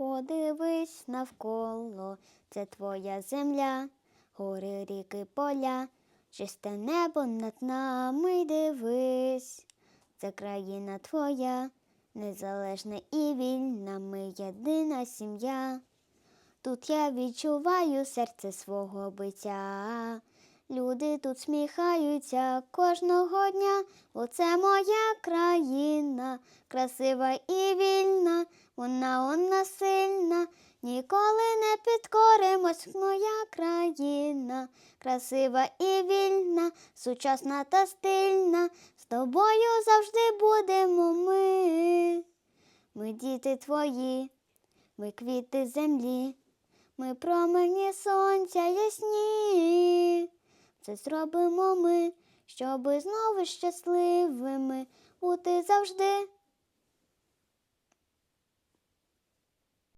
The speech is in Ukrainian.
Подивись навколо, це твоя земля, гори, ріки, поля, чисте небо над нами дивись. Це країна твоя, незалежна і вільна, ми єдина сім'я. Тут я відчуваю серце свого биття. Люди тут сміхаються кожного дня, бо це моя країна, красива і вільна, вона вона сильна, ніколи не підкоримось, моя країна, красива і вільна, сучасна та стильна, з тобою завжди будемо ми. Ми діти твої, ми квіти землі, ми промені сонця ясні. Це зробимо ми, щоби знову щасливими бути завжди.